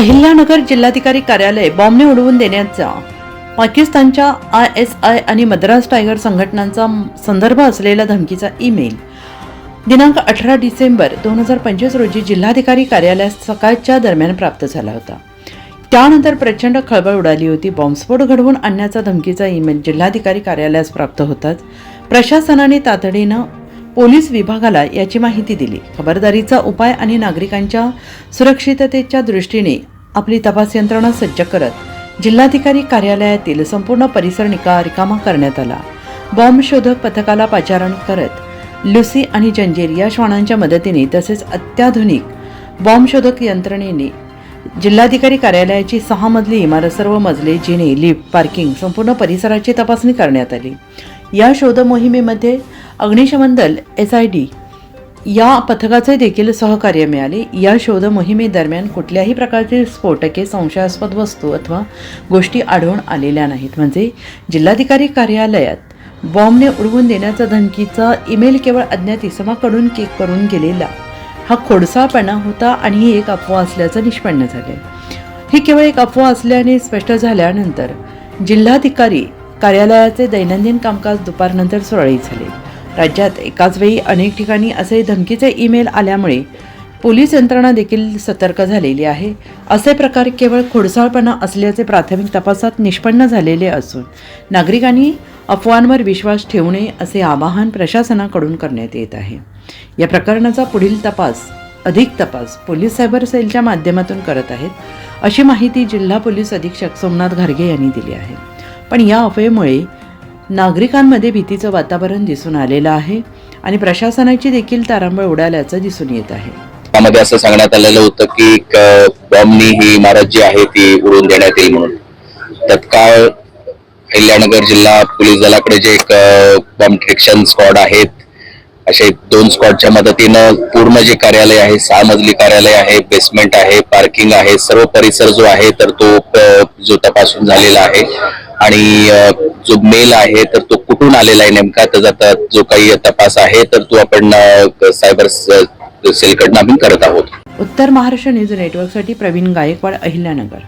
अहिल्यानगर जिल्हाधिकारी कार्यालय बॉम्बने उडवून देण्याचा पाकिस्तानच्या आय एस आय आणि मद्रास टायगर संघटनांचा संदर्भ असलेला धमकीचा ईमेल. दिनांक अठरा डिसेंबर दोन हजार पंचवीस रोजी जिल्हाधिकारी कार्यालयात सकाळच्या दरम्यान प्राप्त झाला होता. त्यानंतर प्रचंड खळबळ उडाली होती. बॉम्बस्फोट घडवून आणण्याचा धमकीचा ईमेल जिल्हाधिकारी कार्यालयास प्राप्त होताच प्रशासनाने तातडीनं पोलीस विभागाला याची माहिती दिली. खबरदारीचा उपाय आणि नागरिकांच्या सुरक्षिततेच्या दृष्टीने आपली तपास यंत्रणा सज्ज करत जिल्हाधिकारी कार्यालयातील संपूर्ण परिसर निका रिकामा करण्यात आला. बॉम्ब शोधक पथकाला पाचारण करत लुसी आणि जंजीर या श्वानांच्या मदतीने तसेच अत्याधुनिक बॉम्ब शोधक यंत्रणेने जिल्हाधिकारी कार्यालयाची सहा मजली इमारत सर्व मजले जिने लिफ्ट पार्किंग संपूर्ण परिसराची तपासणी करण्यात आली. या शोध मोहिमेमध्ये अग्निशमन दल एस आय डी या पथकाचे देखील सहकार्य मिळाले. या शोध मोहिमेदरम्यान कुठल्याही प्रकारचे स्फोटके संशयास्पद वस्तू अथवा गोष्टी आढळून आलेल्या नाहीत. म्हणजे जिल्हाधिकारी कार्यालयात बॉम्बने उडवून देण्याचा धमकीचा ईमेल केवळ अज्ञात इसमाकडून केक करून गेलेला हा खोडसाळपणा होता आणि ही एक अफवा असल्याचं निष्पन्न झाले ही केवळ एक अफवा असल्याने स्पष्ट झाल्यानंतर जिल्हाधिकारी कार्यालयाचे दैनंदिन कामकाज दुपारनंतर सुरळीत झाले. राज्यात एकाच वेळी अनेक ठिकाणी असे धमकीचे ईमेल आल्यामुळे पोलीस यंत्रणा देखील सतर्क झालेली आहे. असे प्रकार केवळ खोडसाळपणा असल्याचे प्राथमिक तपासात निष्पन्न झालेले असून नागरिकांनी अफवांवर विश्वास ठेवू नये असे आवाहन प्रशासनाकडून करण्यात येत आहे. या प्रकरणाचा पुढील तपास अधिक तपास पोलीस सायबर सेलच्या माध्यमातून करत आहेत अशी माहिती जिल्हा पोलीस अधीक्षक सोमनाथ घारगे यांनी दिली आहे. पण या अफवेमुळे नागरिकांमध्ये भीतीचं वातावरण दिसून आलेलं आहे आणि प्रशासनाची देखील तारांबळ उडाल्याचं दिसून येत आहे. त्यामध्ये असं सांगण्यात आलेलं होतं की एक, बॉम्बनी ही इमारत जी आहे ती उडवून देण्यात येईल म्हणून. तत्काळ अहिल्यानगर जिल्हा पोलीस दलाकडे जे एक बॉम्ब डिटेक्शन स्क्वॉड आहेत असे दोन स्क्वॉडच्या मदतीनं पूर्ण जे कार्यालय आहे सहा मजली कार्यालय आहे बेसमेंट आहे पार्किंग आहे सर्व परिसर जो आहे तर तो जो तपासून झालेला आहे. आणि जो मेल आहे तर तो कुठून आलेला आहे नेमका त्याचा जो काही तपास आहे तर तो आपण सायबर सेलकडनं आम्ही करत आहोत. उत्तर महाराष्ट्र न्यूज नेटवर्कसाठी प्रवीण गायकवाड अहिल्यानगर.